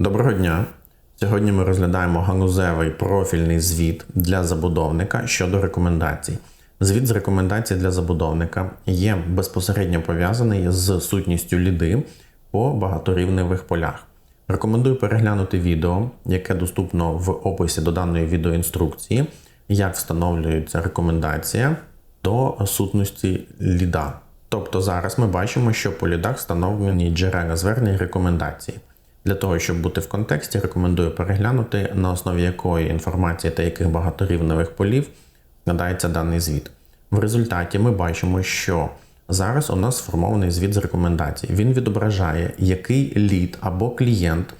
Доброго дня! Сьогодні ми розглядаємо ганузевий профільний звіт для забудовника щодо рекомендацій. Звіт з рекомендацій для забудовника є безпосередньо пов'язаний з сутністю ліди по багаторівневих полях. Рекомендую переглянути відео, яке доступно в описі до даної відеоінструкції, як встановлюється рекомендація до сутності ліда. Тобто зараз ми бачимо, що по лідах встановлені джерела звернень рекомендації. Для того, щоб бути в контексті, рекомендую переглянути, на основі якої інформації та яких багаторівневих полів складається даний звіт. В результаті ми бачимо, що зараз у нас сформований звіт з рекомендацій. Він відображає, який лід або клієнт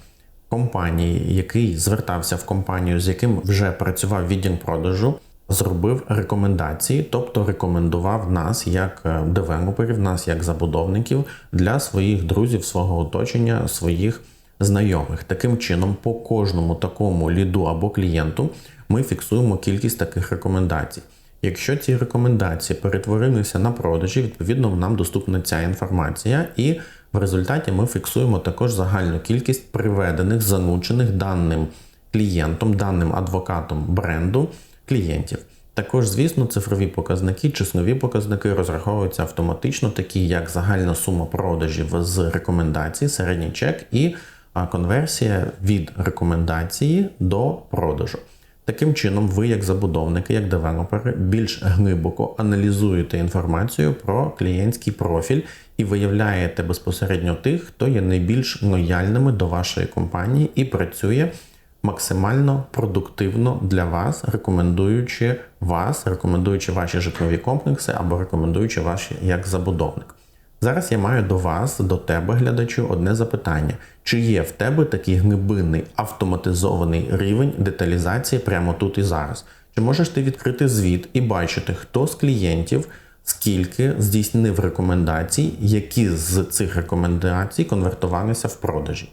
компанії, який звертався в компанію, з яким вже працював відділ продажу, зробив рекомендації, тобто рекомендував нас як е, девелоперів, нас як забудовників для своїх друзів, свого оточення, своїх знайомих. Таким чином, по кожному такому ліду або клієнту ми фіксуємо кількість таких рекомендацій. Якщо ці рекомендації перетворилися на продажі, відповідно нам доступна ця інформація, і в результаті ми фіксуємо також загальну кількість приведених, залучених даним клієнтом, даним адвокатом бренду клієнтів. Також, звісно, цифрові показники, чеснові показники розраховуються автоматично, такі як загальна сума продажів з рекомендацій, середній чек і а, конверсія від рекомендації до продажу. Таким чином, ви, як забудовники, як девелопери, більш глибоко аналізуєте інформацію про клієнтський профіль і виявляєте безпосередньо тих, хто є найбільш лояльними до вашої компанії і працює максимально продуктивно для вас, рекомендуючи вас, рекомендуючи ваші житлові комплекси або рекомендуючи вас як забудовник. Зараз я маю до вас, до тебе, глядачу, одне запитання: чи є в тебе такий глибинний автоматизований рівень деталізації прямо тут і зараз? Чи можеш ти відкрити звіт і бачити, хто з клієнтів скільки здійснив рекомендацій, які з цих рекомендацій конвертувалися в продажі?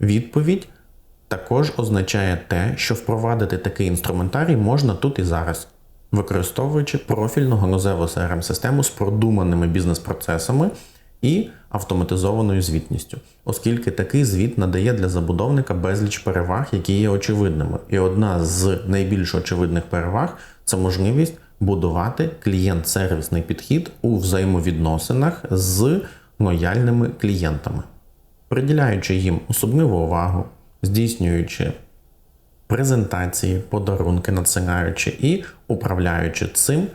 Відповідь також означає те, що впровадити такий інструментарій можна тут і зараз, використовуючи профільну ганузеву crm систему з продуманими бізнес-процесами і автоматизованою звітністю, оскільки такий звіт надає для забудовника безліч переваг, які є очевидними. І одна з найбільш очевидних переваг це можливість будувати клієнт-сервісний підхід у взаємовідносинах з лояльними клієнтами приділяючи їм особливу увагу, здійснюючи презентації, подарунки, надсилаючи і управляючи цим,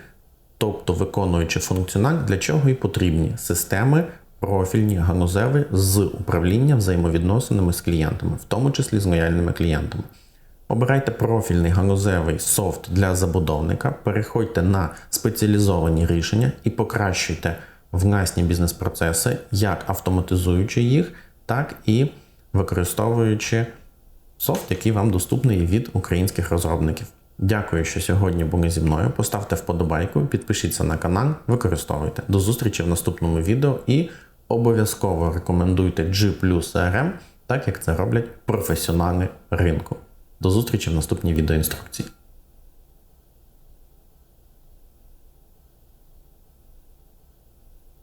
тобто виконуючи функціонал, для чого і потрібні системи профільні ганузеві з управління взаємовідносинами з клієнтами, в тому числі з лояльними клієнтами. Обирайте профільний ганузевий софт для забудовника, переходьте на спеціалізовані рішення і покращуйте власні бізнес-процеси, як автоматизуючи їх, так і використовуючи софт, який вам доступний від українських розробників. Дякую, що сьогодні були зі мною. Поставте вподобайку, підпишіться на канал, використовуйте. До зустрічі в наступному відео і обов'язково рекомендуйте G CRM, так як це роблять професіонали ринку. До зустрічі в наступній відеоінструкції.